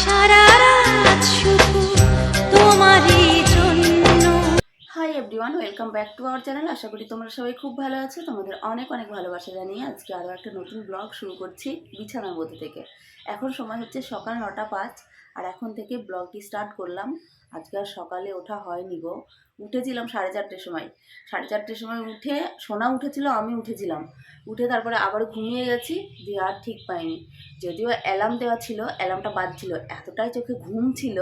সারা রাত শুধু তোমারই জন্য। Hi welcome back to our channel আশা করি তোমরা সবাই খুব ভালো আছো। তোমাদের অনেক অনেক ভালোবাসা জানিয়ে আজকে আরও একটা নতুন ব্লগ শুরু করছি বিছানার মধ্যে থেকে। এখন সময় হচ্ছে সকাল নটা পাঁচ। আর এখন থেকে ব্লগটি স্টার্ট করলাম। আজকে আর সকালে ওঠা হয়নি গো। উঠেছিলাম সাড়ে চারটের সময়। সাড়ে চারটের সময় উঠে সোনা উঠেছিল, আমি উঠেছিলাম। উঠে তারপরে আবার ঘুমিয়ে গেছি, দিয়ে আর ঠিক পাইনি। যদিও অ্যালার্ম দেওয়া ছিল অ্যালার্মটা বাজছিল। এতটাই চোখে ঘুম ছিল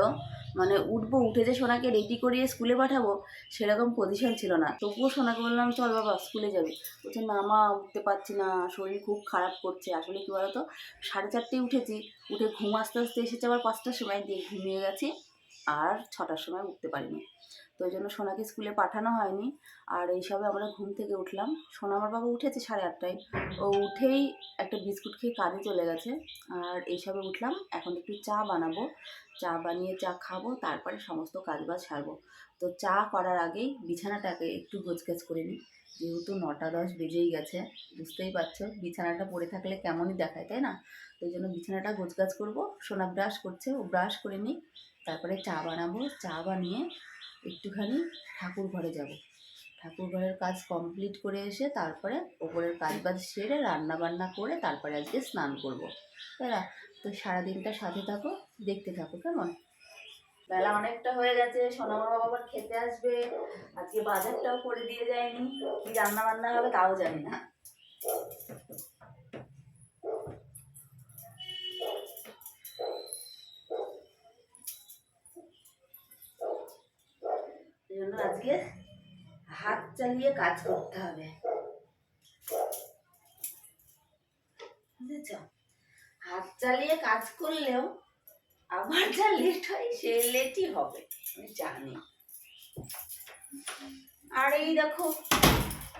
মানে উঠবো, উঠে যে সোনাকে রেডি করিয়ে স্কুলে পাঠাবো, সেরকম পজিশন ছিল না। তবুও সোনাকে বললাম, চল বাবা স্কুলে যাবি। বলছে, না মা, উঠতে পারছি না, শরীর খুব খারাপ করছে। আসলে কী বলতো, সাড়ে চারটেই উঠেছি, উঠে ঘুম আস্তে আস্তে এসেছে আবার পাঁচটার সময়, দিয়ে ঘুমিয়ে গেছি, আর ছটার সময় উঠতে পারিনি। তো ওই জন্য সোনাকে স্কুলে পাঠানো হয়নি। আর এইসবে আমরা ঘুম থেকে উঠলাম। সোনা আমার বাবা উঠেছে সাড়ে আটটায়। ও উঠেই একটা বিস্কুট খেয়ে কাজে চলে গেছে। আর এইসবে উঠলাম, এখন একটু চা বানাবো। চা বানিয়ে চা খাব, তারপরে সমস্ত কাজবাজ সারবো। তো চা করার আগেই বিছানাটাকে একটু গোছগাছ করে নিই। যেহেতু নটা দশ বেজেই গেছে, বুঝতেই পারছ? বিছানাটা পড়ে থাকলে কেমনই দেখায়, তাই না? তো ওই জন্য বিছানাটা গোছগাছ করব, সোনা ব্রাশ করছে, ও ব্রাশ করে নিই তারপরে চা বানাবো। চা বানিয়ে একটুখানি ঠাকুর ঘরে যাব। ঠাকুর ঘরের কাজ কমপ্লিট করে এসে তারপরে ওপরের কাজ বাজ সেরে রান্না বান্না করে তারপরে আজকে স্নান করব। না তো সারাদিনটা সাথে থাকো, দেখতে থাকো কেমন? বেলা অনেকটা হয়ে গেছে, সোনামা বাবা আবার খেতে আসবে। আজকে বাজারটাও করে দিয়ে যায়নি, কি রান্না বান্না হবে তাও জানি না। জন্য আজকে হাত চালিয়ে কাজ করতে হবে। বুঝেছ? হাত চালিয়ে কাজ করলেও আমার যা লেট হয় সে লেটই হবে আমি জানি। আর এই দেখো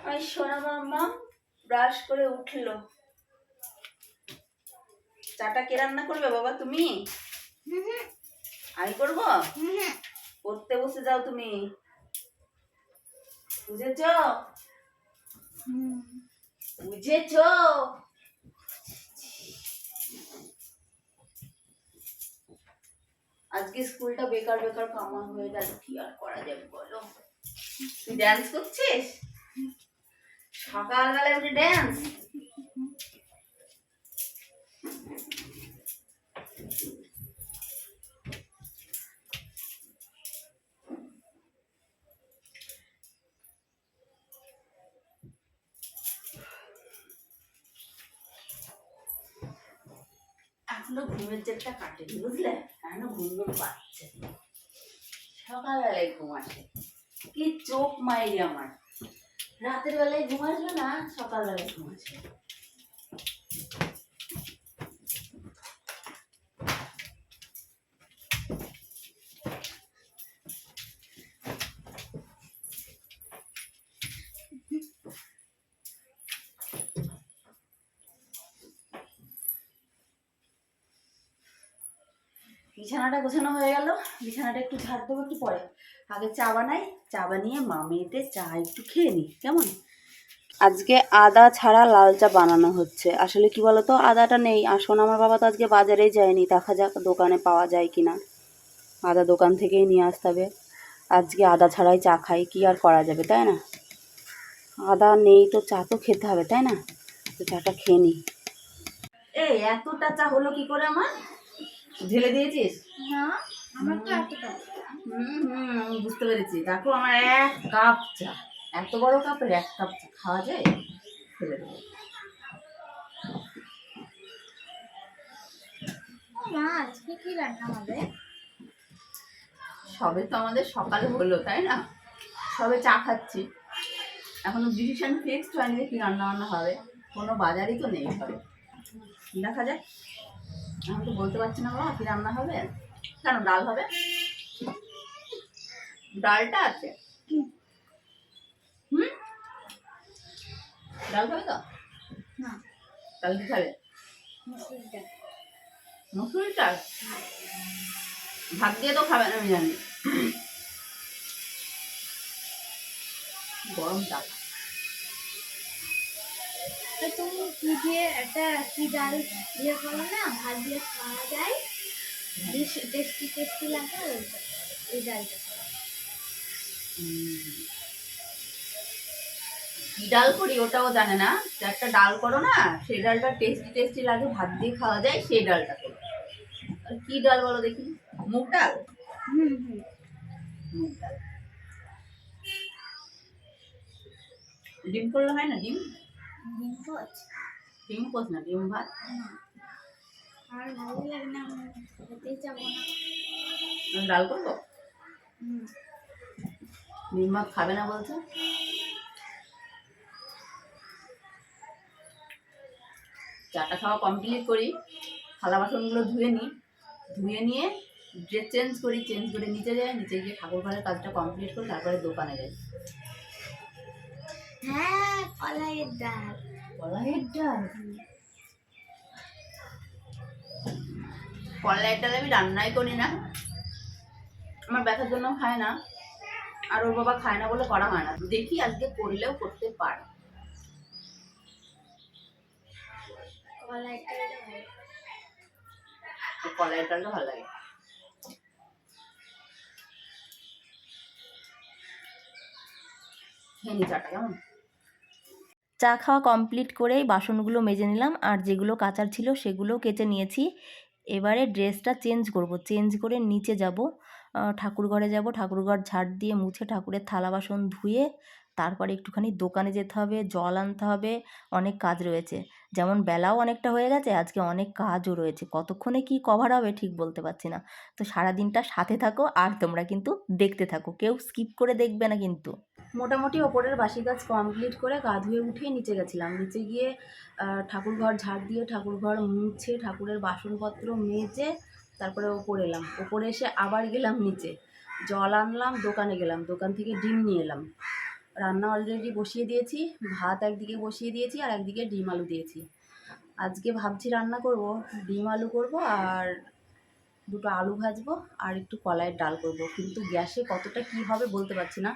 আমি সোনা মাম্মা ব্রাশ করে উঠল। চাটা কে রান্না করবে বাবা তুমি? আমি করব? পড়তে বসে যাও তুমি। বুঝেছ? বুঝেছ? আজকে স্কুলটা বেকার বেকার কামান হয়ে গেল কি আর করা যাবে বলো? তুই ড্যান্স করছিস? সকালবেলা উঠে ড্যান্স এখনও ঘুমের জেলটা কাটেনি, বুঝলে? ঘুম ঘুম পাচ্ছে? সকালবেলায় ঘুম আসে। কি চোখ মাইরি আমার। রাতের বেলায় ঘুম আসবে না, সকালবেলায় ঘুম আসবে বিছানাটা গোছানো হয়ে গেল। বিছানাটা একটু ঝাড় দেবো একটু পরে। আগে চা বানাই চা বানিয়ে মামিতে চা একটু খেয়ে নিই কেমন? আজকে আদা ছাড়া লাল চা বানানো হচ্ছে। আসলে কি বলতো আদাটা নেই। আসুন আমার বাবা তো আজকে বাজারে যায়নি। দেখা যাক দোকানে পাওয়া যায় কি না আদা দোকান থেকেই নিয়ে আসতে হবে। আজকে আদা ছাড়াই চা খাই কি আর করা যাবে তাই না? আদা নেই তো চা তো খেতে হবে তাই না? তো চাটা খেয়ে নিই এই এতটা চা হলো কি করে আমার? ঢেলে দিয়েছিস? না আমার তো এতটা হুম হুম বুঝতে পেরেছি। দেখো আমার এক কাপ চা। এত বড় কাপের এক কাপ চা খাওয়া যায়? ফেলে দেবো। মা আজকে কি রান্না হবে? সবে তো আমাদের সকাল হলো তাই না? সবে চা খাচ্ছি। এখনও ডিসিশন ফিক্সড হয়নি যে কী রান্না বান্না হবে। কোনো বাজারই তো নেই সবে দেখা যাক। আমি তো বলতে পারছি না বাবা কী রান্না হবে? কেন ডাল হবে? ডালটা আছে। হুম? ডাল খাবে তো? না। ডাল কি খাবে? মুসুর ডাল ভাত দিয়ে তো খাবে না আমি জানি। গরম ডাল। তো তুমি কি দিয়ে একটা কি ডাল দিয়ে করো না? ভাত দিয়ে খাওয়া যায়। বেশি টেস্টি টেস্টি লাগে এই ডালটা। কি ডাল করি ওটাও জানে না। একটা ডাল করো না সেই ডালটা টেস্টি টেস্টি লাগে ভাত দিয়ে খাওয়া যায় সেই ডালটা করো। আর কি ডাল বলো দেখি? মুগ ডাল? হুম হুম। মুগ ডাল। ডিম করলে হয় না ডিম? ডিম পোচ ডিম না ডিম ভাত। না আর ভালো লাগে না আমি খেতেই না। ডাল করব? ডিম ভাত খাবে না বলছে? চাটা খাওয়া কমপ্লিট করি থালা বাসনগুলো ধুয়ে নিই। ধুয়ে নিয়ে ড্রেস চেঞ্জ করি চেঞ্জ করে নিচে যাই নিচে গিয়ে ঠাকুর ঘরের কাজটা কমপ্লিট করি তারপরে দোকানে যাই। হ্যাঁ কলাইয়ের ডাল। কলাইয়ের ডাল? কলাইয়ের ডাল আমি রান্নাই করি না। আমার ব্যথার জন্য খায় না। আর ওর বাবা খায় না বলে করা হয় না। দেখি আজকে করলেও করতে পারে। কলাইয়ের ডালটা ভালো লাগে। খেয়ে নি চাটা কেমন? চা খাওয়া কমপ্লিট করেই বাসনগুলো মেজে নিলাম। আর যেগুলো কাচার ছিল সেগুলো কেচে নিয়েছি। এবারে ড্রেসটা চেঞ্জ করব। চেঞ্জ করে নিচে যাব। ঠাকুর ঘরে যাব। ঠাকুর ঘর ঝাড় দিয়ে মুছে ঠাকুরের থালা বাসন ধুয়ে তারপরে একটুখানি দোকানে যেতে হবে, জল আনতে হবে, অনেক কাজ রয়েছে। যেমন বেলাও অনেকটা হয়ে গেছে আজকে অনেক কাজও রয়েছে। কতক্ষণে কি কভার হবে ঠিক বলতে পারছি না। তো সারাদিনটা সাথে থাকো আর তোমরা কিন্তু দেখতে থাকো। কেউ স্কিপ করে দেখবে না কিন্তু। মোটামুটি ওপরের বাসি কাজ কমপ্লিট করে গা ধুয়ে উঠে নিচে গেছিলাম। নিচে গিয়ে আহ, ঠাকুর ঘর ঝাড় দিয়ে ঠাকুর ঘর মুছে ঠাকুরের বাসনপত্র মেজে তারপরে ওপরে এলাম। ওপরে এসে আবার গেলাম নিচে। জল আনলাম দোকানে গেলাম। দোকান থেকে ডিম নিয়ে এলাম। রান্না অলরেডি বসিয়ে দিয়েছি, ভাত একদিকে বসিয়ে দিয়েছি আর একদিকে ডিম আলু দিয়েছি। আজকে ভাবছি রান্না করব, ডিম আলু করব আর দুটো আলু ভাজবো আর একটু কলাইয়ের ডাল করব। কিন্তু গ্যাসে কতটা কী হবে বলতে পারছি না।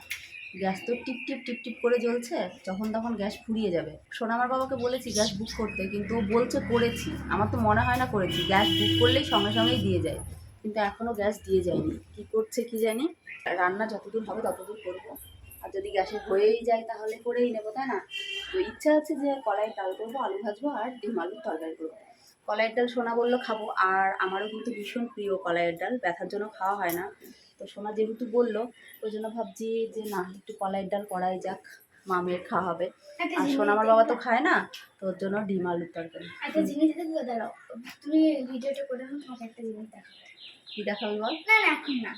গ্যাস তো টিপ টিপ টিপ টিপ করে জ্বলছে, যখন তখন গ্যাস ফুরিয়ে যাবে। সোনামার বাবাকে বলেছি গ্যাস বুক করতে, কিন্তু বলছে করেছি। আমার তো মনে হয় না করেছি, গ্যাস বুক করলেই সঙ্গে সঙ্গেই দিয়ে যায়। কিন্তু এখনও গ্যাস দিয়ে যায়নি। কী করছে কি জানি? রান্না যতদূর হবে ততদূর করব। আর যদি গ্যাসে হয়েই যায় তাহলে করেই নেব তাই না? তো ইচ্ছা আছে যে কলাইয়ের ডাল করব আলু ভাজবো আর ডিম আলুর তরকারি করব। কলাইয়ের ডাল সোনা বলল খাব আর আমারও কিন্তু ভীষণ প্রিয় কলাইয়ের ডাল ব্যথার জন্য খাওয়া হয় না। তো সোনা যেহেতু বলল ওই জন্য ভাবছি যে না একটু কলাইয়ের ডাল করাই যাক মামের খাওয়া হবে। আর সোনা আমার বাবা তো খায় না তো ওর জন্য ডিম আলুর তরকারি। একটা জিনিস দেখবে দাঁড়াও। তুমি ভিডিওটা করে একটা জিনিস দেখাবো। কী দেখাবি বল? না এখন না।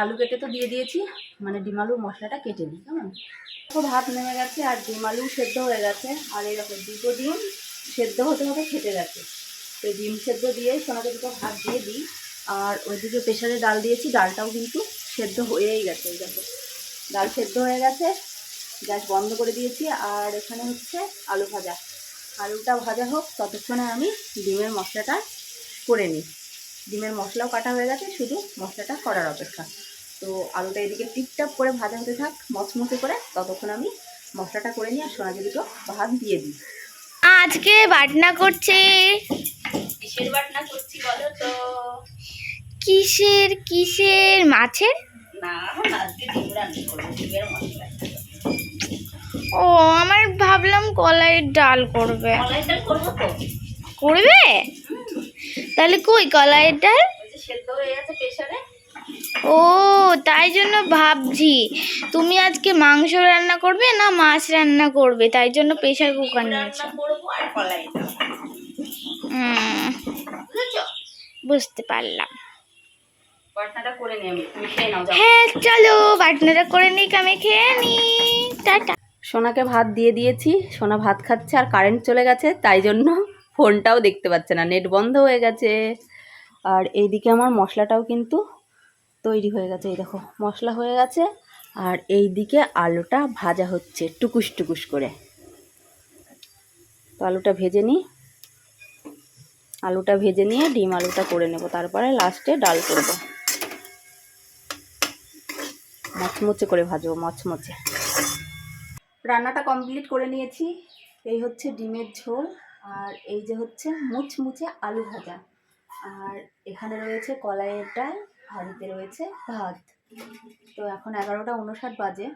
আলু কেটে তো দিয়ে দিয়েছি মানে ডিম আলুর মশলাটা কেটে নিই, কেমন? তো ভাত নেমে গেছে আর ডিম আলু সেদ্ধ হয়ে গেছে। আর এরকম দুটো ডিম সেদ্ধ হতে হতে খেতে গেছে। তো ডিম সেদ্ধ দিয়ে সোনাকে দুটো ভাত দিয়ে দিই। আর ওইদিকে প্রেশারে ডাল দিয়েছি, ডালটাও কিন্তু সেদ্ধ হয়েই গেছে দেখো। ডাল সেদ্ধ হয়ে গেছে, গ্যাস বন্ধ করে দিয়েছি। আর এখানে হচ্ছে আলু ভাজা। আলুটা ভাজা হোক, ততক্ষণে আমি ডিমের মশলাটা করে নিই। ডিমের মশলাও কাটা হয়ে গেছে শুধু মশলাটা করার অপেক্ষা। তো আলুটা এদিকে টিপটাপ করে ভাজা হতে থাক মচমচে করে ততক্ষণ আমি মশলাটা করে নিয়ে আর সোনাকে দুটো ভাত দিয়ে দিই। আজকে বাটনা করছে। কিসের বাটনা করছি বলো তো? কিসের কিসের মাছের? না আজকে ডিম রান্না করব ডিমের মশলা। ও আমার ভাবলাম কলাইয়ের ডাল করবে। কলাই ডাল করব তো। করবে? তাহলে কই প্রেশারে ও তাই জন্য ভাবছি। তুমি আজকে মাংস রান্না করবে না মাছ রান্না করবে? তাই জন্য প্রেশার কুকার নিয়েছো। বুঝতে পারলাম। বাটনাটা করে নিই আমি তুমি খেয়ে নাও যাও। হ্যাঁ চলো বাটনাটা করে নিক আমি খেয়ে নি। টাটা। সোনাকে ভাত দিয়ে দিয়েছি। সোনা ভাত খাচ্ছে আর কারেন্ট চলে গেছে তাই জন্য ফোনটাও দেখতে পাচ্ছে না, নেট বন্ধ হয়ে গেছে। আর এইদিকে আমার মশলাটাও কিন্তু তৈরি হয়ে গেছে, এই দেখো, মশলা হয়ে গেছে। আর এই দিকে আলুটা ভাজা হচ্ছে, টুকুস টুকুস করে। তো আলুটা ভেজে নিই। আলুটা ভেজে নিয়ে ডিম আলুটা করে নেব, তারপরে লাস্টে ডাল করব। মচমচে করে ভাজবো, মচমচে। রান্নাটা কমপ্লিট করে নিয়েছি। এই হচ্ছে ডিমের ঝোল। আর এই যে হচ্ছে মুচমুচে আলু ভাজা। আর এখানে রয়েছে কলাইয়ের ডাল, হাঁড়িতে রয়েছে ভাত। তো এখন এগারোটা উনষাট বাজে।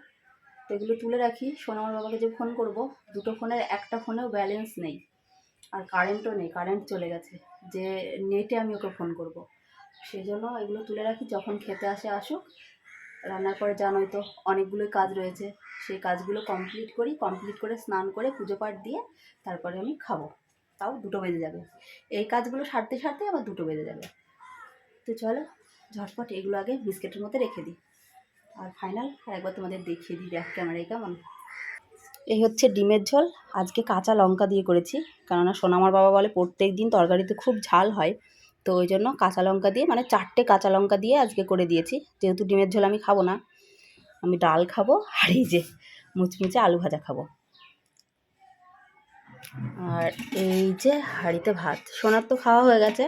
তো এগুলো তুলে রাখি। সোনামার বাবাকে যে ফোন করব, দুটো ফোনের একটা ফোনেও ব্যালেন্স নেই। আর কারেন্টও নেই, কারেন্ট চলে গেছে। যে নেটে আমি ওকে ফোন করব। সেই জন্য এগুলো তুলে রাখি, যখন খেতে আসে আসুক। রান্নার পরে জানোই তো, অনেকগুলোই কাজ রয়েছে। সেই কাজগুলো কমপ্লিট করি কমপ্লিট করে স্নান করে পুজো পাঠ দিয়ে তারপরে আমি খাব। তাও দুটো বেজে যাবে। এই কাজগুলো সারতে সারতে আবার দুটো বেজে যাবে। তো চলো, ঝটপট এগুলো আগে বিস্কেটের মধ্যে রেখে দিই। আর ফাইনাল একবার তোমাদের দেখিয়ে দিই ব্যাক ক্যামেরায় কেমন। এই হচ্ছে ডিমের ঝোল। আজকে কাঁচা লঙ্কা দিয়ে করেছি। কেননা সোনামার বাবা বলে প্রত্যেক দিন তরকারিতে খুব ঝাল হয়। তো ওই জন্য কাঁচা লঙ্কা দিয়ে মানে চারটে কাঁচা লঙ্কা দিয়ে আজকে করে দিয়েছি। যেহেতু ডিমের ঝোল আমি খাব না, আমি ডাল খাব আর এই যে মুচমুচে আলু ভাজা খাব। আর এই যে হাঁড়িতে ভাত, সোনার তো খাওয়া হয়ে গেছে।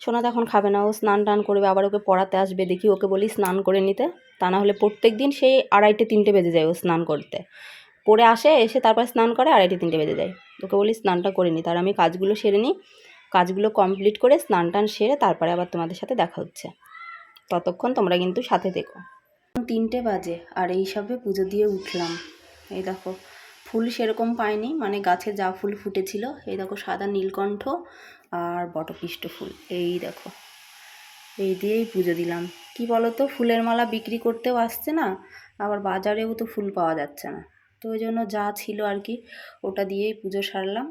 সোনা তো এখন খাবে না, ও স্নান টান করবে, আবার ওকে পড়াতে আসবে, দেখি ওকে বলি স্নান করে নিতে। তা না হলে প্রত্যেক দিন সেই আড়াইটে, তিনটে বেজে যায় ও স্নান করতে। পড়ে আসে, এসে তারপর স্নান করে আড়াইটে, তিনটে বেজে যায়। ওকে বলি স্নানটা করে নিই তার আমি কাজগুলো সেরে নিই। কাজগুলো কমপ্লিট করে স্নান টান সেরে তারপরে আবার তোমাদের সাথে দেখা হচ্ছে। ততক্ষণ তোমরা কিন্তু সাথে দেখো তিনটে বাজে, আর এই সবে পুজো দিয়ে উঠলাম। এই দেখো, ফুল সেরকম পাইনি মানে গাছে যা ফুল ফুটেছিল, এই দেখো সাদা নীলকণ্ঠ আর বটপিষ্ট ফুল, এই দেখো। এই দিয়েই পুজো দিলাম। কি বলো তো ফুলের মালা বিক্রি করতেও আসছে না, আবার বাজারেও তো ফুল পাওয়া যাচ্ছে না। তো ওই জন্য যা ছিল আর কি, ওটা দিয়েই পুজো সারলাম।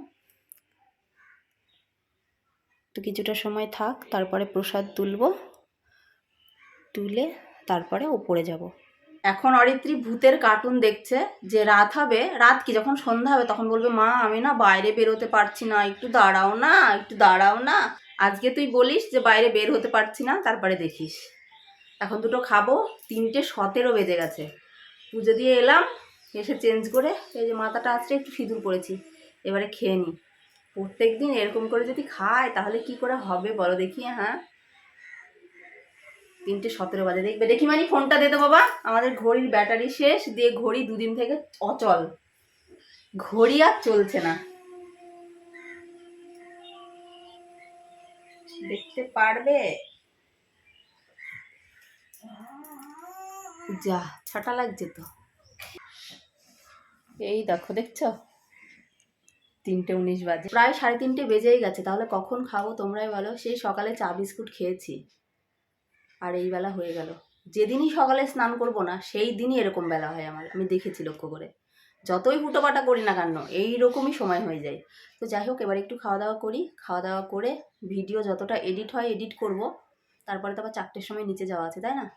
তো কিছুটা সময় থাক, তারপরে প্রসাদ তুলবো, তুলে তারপরে ওপরে যাব। এখন অরিত্রী ভূতের কার্টুন দেখছে যে রাত হবে, রাত কি? যখন সন্ধ্যা হবে তখন বলবে, মা, আমি না বাইরে বেরোতে পারছি না, একটু দাঁড়াও না, একটু দাঁড়াও না। আজকে তুই বলিস যে বাইরে বের হতে পারছি না, তারপরে দেখিস। এখন দুটো খাব, তিনটে সতেরো বেজে গেছে। পুজো দিয়ে এলাম, এসে চেঞ্জ করে, এই যে মাথাটা আছড়ে একটু সিঁদুর পড়েছি এবারে খেয়ে নিই প্রত্যেক দিন এরকম করে যদি খায়, তাহলে কি করে হবে বলো দেখি হ্যাঁ? তিনটে সতেরো বাজে, দেখবে? দেখি মানে ফোনটা দে তো বাবা। আমাদের ঘড়ির ব্যাটারি শেষ, দিয়ে ঘড়ি দুদিন থেকে অচল। ঘড়ি আর চলছে না। দেখতে পারবে? যা, ছটা লাগছে তো। এই দেখো, দেখছ? তিনটে উনিশ বাজে। প্রায় সাড়ে তিনটে বেজেই গেছে, তাহলে কখন খাব তোমরাই বলো? সেই সকালে চা বিস্কুট খেয়েছি। আর এই বেলা হয়ে গেল। যেদিনই সকালে স্নান করব না, সেই দিনই এরকম বেলা হয় আমার। আমি দেখেছি লক্ষ্য করে। যতই হুটোপাটা করি না কেন এই রকমই সময় হয়ে যায়। তো যাই হোক, এবার একটু খাওয়া দাওয়া করি। খাওয়া দাওয়া করে ভিডিও যতটা এডিট হয়, এডিট করব। তারপরে তো আবার চারটের সময় নিচে যাওয়া আছে, তাই না?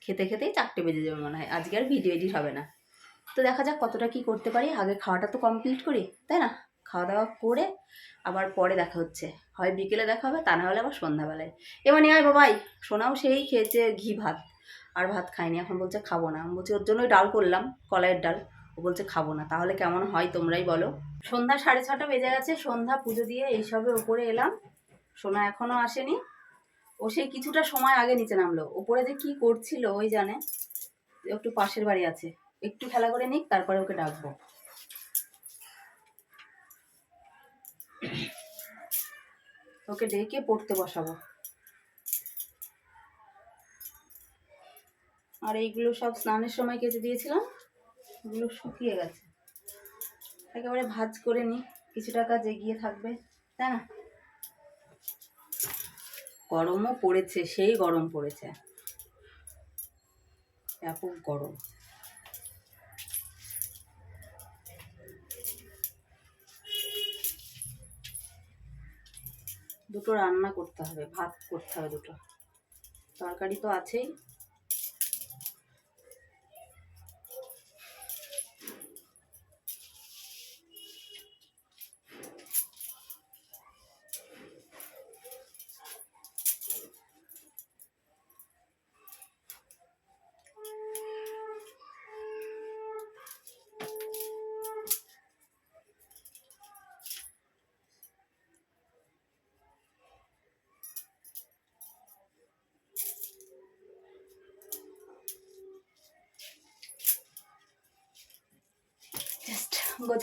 খেতে খেতেই চারটে বেজে যাবে মনে হয়। আজকে আর ভিডিও এডিট হবে না। তো দেখা যাক কতটা কি করতে পারি। আগে খাওয়াটা তো কমপ্লিট করি, তাই না? খাওয়া দাওয়া করে আবার পরে দেখা হচ্ছে। হয় বিকেলে দেখা হবে, তা না হলে আবার সন্ধ্যাবেলায়। এবার আয় বাবাই, সোনাও সেই খেয়েছে ঘি ভাত। আর ভাত খায়নি এখন বলছে খাব না। বলছি, ওর জন্যই ডাল করলাম, কলাইয়ের ডাল। ও বলছে, খাব না, তাহলে কেমন হয় তোমরাই বলো। সন্ধ্যা সাড়ে ছটা বেজে গেছে, সন্ধ্যা পুজো দিয়ে এইসবে ওপরে এলাম। সোনা এখনও আসেনি। ও সেই কিছুটা সময় আগে নিচে নামলো। ওপরে যে কি করছিল, ওই জানে। একটু পাশের বাড়ি আছে। একটু খেলা করে নিক, তারপরে ওকে ডাকবো। ওকে ডেকে পড়তে বসাবো। আর এইগুলো সব স্নানের সময় কেটে দিয়েছিলাম, এগুলো শুকিয়ে গেছে। একেবারে ভাজ করে নিই কিছু টাকা জেগিয়ে থাকবে, তাই না? গরমও পড়েছে, সেই গরম পড়েছে। ব্যাপক গরম। দুটো রান্না করতে হবে ভাত করতে হবে দুটো। তরকারি তো আছেই।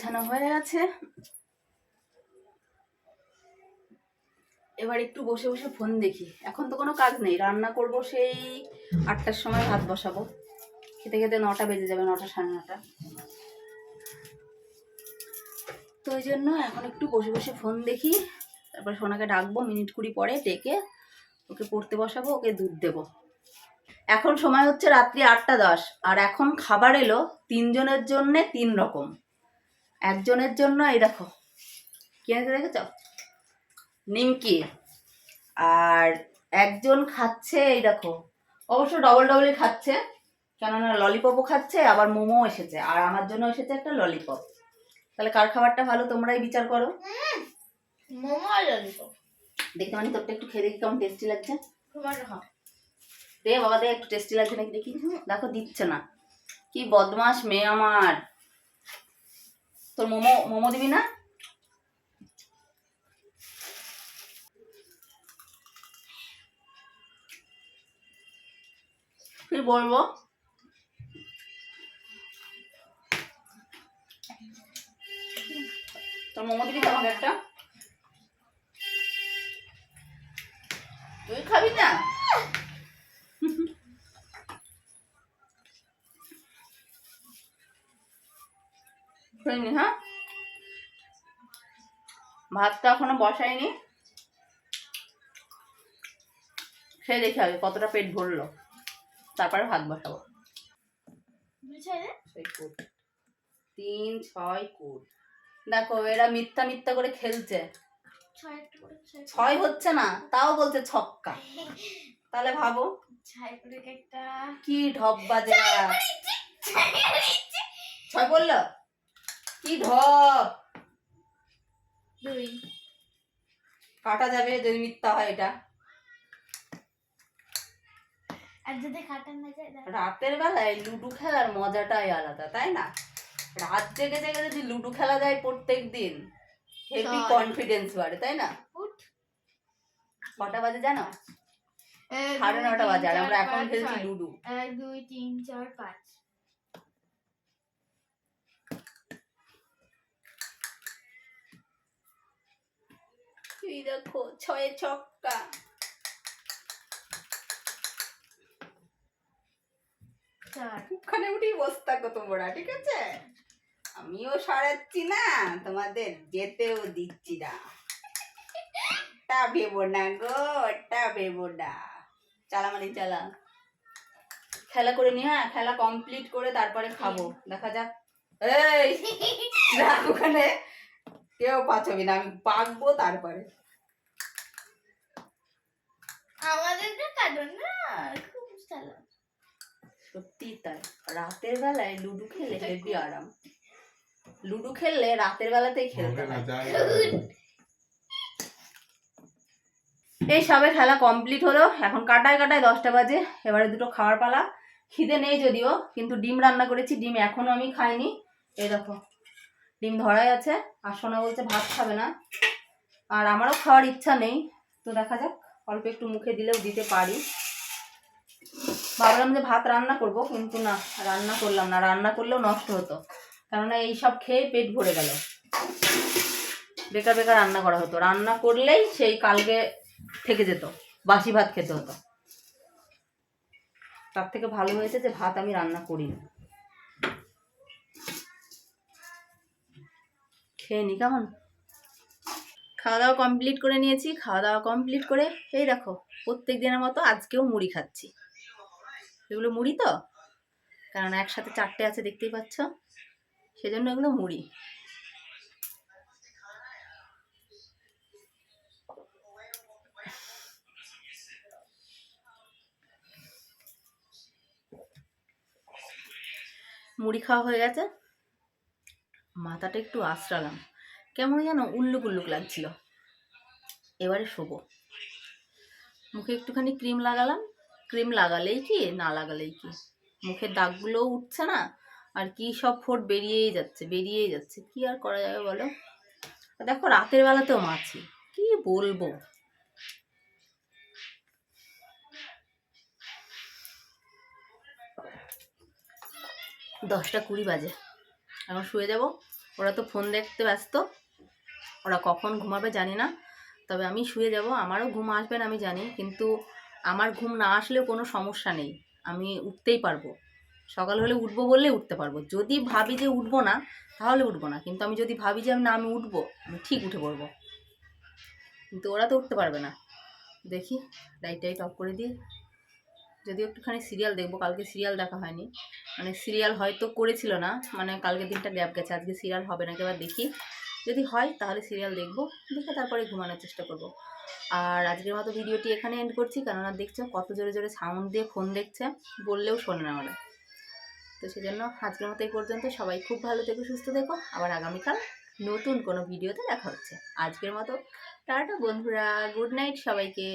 গোছানো হয়ে গেছে। এবার একটু বসে বসে ফোন দেখি। এখন তো কোনো কাজ নেই। রান্না করব সেই আটটার সময় ভাত বসাবো। খেতে খেতে নটা বেজে যাবে, নটা সাড়ে নটা। তো ওই জন্য এখন একটু বসে বসে ফোন দেখি। তারপর সোনাকে ডাকবো, মিনিট কুড়ি পরে ডেকে ওকে পড়তে বসাবো, ওকে দুধ দেবো। এখন সময় হচ্ছে রাত্রি আটটা দশ। আর এখন খাবার এলো তিনজনের জন্যে তিন রকম। একজনের জন্য এই দেখো। কি এনেছে দেখেছ? নিমকি। আর একজন খাচ্ছে এই দেখো। অবশ্য ডবল ডবলই খাচ্ছে কেননা ললিপপও খাচ্ছে আবার মোমো এসেছে। আর আমার জন্য এসেছে একটা ললিপপ তাহলে কার খাবারটা ভালো তোমরাই বিচার করো। মোমো আর ললিপপ দেখতে মানে তোরটা একটু খেয়ে দেখি কেমন টেস্টি লাগছে। তোমার দে বাবা দে একটু টেস্টি লাগছে নাকি দেখি। দেখো দিচ্ছে না। কি বদমাস মেয়ে আমার। তোর মোমো মোমো দিবি না? কি বলব? তোর মোমো দিবি তো আমাকে একটা? তুই খাবি না? হয়নি হ্যাঁ? ভাতটা এখনও বসাইনি। সে দেখে আগে কতটা পেট ভরলো। তারপরে ভাত বসাবো। তিন ছয় কোট দেখো এরা মিথ্যা মিথ্যা করে খেলছে। ছয় হচ্ছে না তাও বলছে ছক্কা। তাহলে ভাবো। কি ঢপ বাজে। ছয় বলল কি দুই। কাটা যাবে যদি মিথ্যা হয় এটা। আর যদি খাটান না যায় রাতের বেলায় লুডো খেলার মজাটাই আলাদা তাই না? রাত জেগে জেগে যদি লুডো খেলা যায় প্রত্যেক দিন হেভি কনফিডেন্স বাড়ে তাই না? কটা বাজে জানো? সাড়ে নটা বাজে আর আমরা এখন খেলছি। লুডো। এক দুই তিন চার পাঁচ। তুই দেখো ছয়ে ছক্কা ওখানে উঠেই বসে থাকো তোমরা ঠিক আছে আমিও সরাচ্ছি না তোমাদের যেতেও দিচ্ছি না তা ভেবো না গো তা ভেবো না চালা মানে চালা খেলা করে নি হ্যাঁ খেলা কমপ্লিট করে তারপরে খাব দেখা যাক এই ওখানে কেউ পাচবি না আমি পাকবো তারপরে আমাদেরকে কাটুন না খুব চালা সত্যি তাই। রাতের বেলায় লুডো খেলে হেভি আরাম। লুডো খেললে রাতের বেলাতেই খেলতে এই সবে খেলা কমপ্লিট হলো। এখন কাটায় কাটায় দশটা বাজে। এবারে দুটো খাওয়ার পালা। খিদে নেই যদিও কিন্তু ডিম রান্না করেছি। ডিম এখনও আমি খাইনি। এই দেখো ডিম ধরাই আছে। আর সোনা বলছে ভাত খাবে না। আর আমারও খাওয়ার ইচ্ছা নেই। তো দেখা যাক। অল্প একটু মুখে দিলেও দিতে পারি। ভাবলাম যে ভাত রান্না করব, কিন্তু না, রান্না করলাম না। রান্না করলেও নষ্ট হতো। কেননা এই সব খেয়ে পেট ভরে গেল। বেকার বেকার রান্না করা হতো। রান্না করলেই সেই কালকে থেকে যেত, বাসি ভাত খেতে হতো। তার থেকে ভালো হয়েছে যে ভাত আমি রান্না করি না খেয়ে নি কেমন? খাওয়া দাওয়া কমপ্লিট করে নিয়েছি খাওয়া দাওয়া কমপ্লিট করে, এই দেখো প্রত্যেক দিনের মতো আজকেও মুড়ি খাচ্ছি। এগুলো মুড়ি তো? কারণ একসাথে চারটে আছে, দেখতেই পাচ্ছ? সেজন্য এগুলো মুড়ি। মুড়ি খাওয়া হয়ে গেছে। মাথাটা একটু আশ্রালাম কেমন যেন উল্লুক উল্লুক লাগছিল। এবারে শোবো। মুখে একটুখানি ক্রিম লাগালাম। ক্রিম লাগালেই কি, না লাগালেই কি? মুখের দাগগুলোও উঠছে না, আর কি সব ফোট বেরিয়েই যাচ্ছে বেরিয়েই যাচ্ছে। কি আর করা যাবে বলো? দেখো, রাতের বেলাতেও মাছি কি বলব? দশটা কুড়ি বাজে। এখন শুয়ে যাব। ওরা তো ফোন দেখতে ব্যস্ত। ওরা কখন ঘুমাবে জানি না, তবে আমি শুয়ে যাব, আমারও ঘুম আসবে না আমি জানি, কিন্তু আমার ঘুম না আসলেও কোনো সমস্যা নেই, আমি উঠতেই পারব। সকাল হলে উঠবো বললে উঠতে পারব, যদি ভাবি যে উঠবো না, তাহলে উঠবো না, কিন্তু আমি যদি ভাবি যে না, আমি উঠবো, আমি ঠিক উঠে পড়ব। কিন্তু ওরা তো উঠতে পারবে না। দেখি লাইট টাইট অফ করে দিই যদিও একটুখানি সিরিয়াল দেখব, কালকে সিরিয়াল দেখা হয়নি। মানে সিরিয়াল হয়তো করেছিল না মানে কালকে দিনটা গ্যাপ গেছে, আজকে সিরিয়াল হবে না, এবার দেখি। যদি হয়, তাহলে সিরিয়াল দেখব, দেখে তারপরে ঘুমানোর চেষ্টা করব। আর আজকের মতো ভিডিওটি এখানে এন্ড করছি, কেননা দেখছ কত জোরে জোরে সাউন্ড দিয়ে ফোন দেখছে, বললেও শোনে না ওরা। তো সেজন্য আজকের মতো এই পর্যন্ত, সবাই খুব ভালো থেকো, সুস্থ থেকো। আবার আগামীকাল নতুন কোনো ভিডিওতে দেখা হচ্ছে। আজকের মতো, টাটা বন্ধুরা গুড নাইট সবাইকে।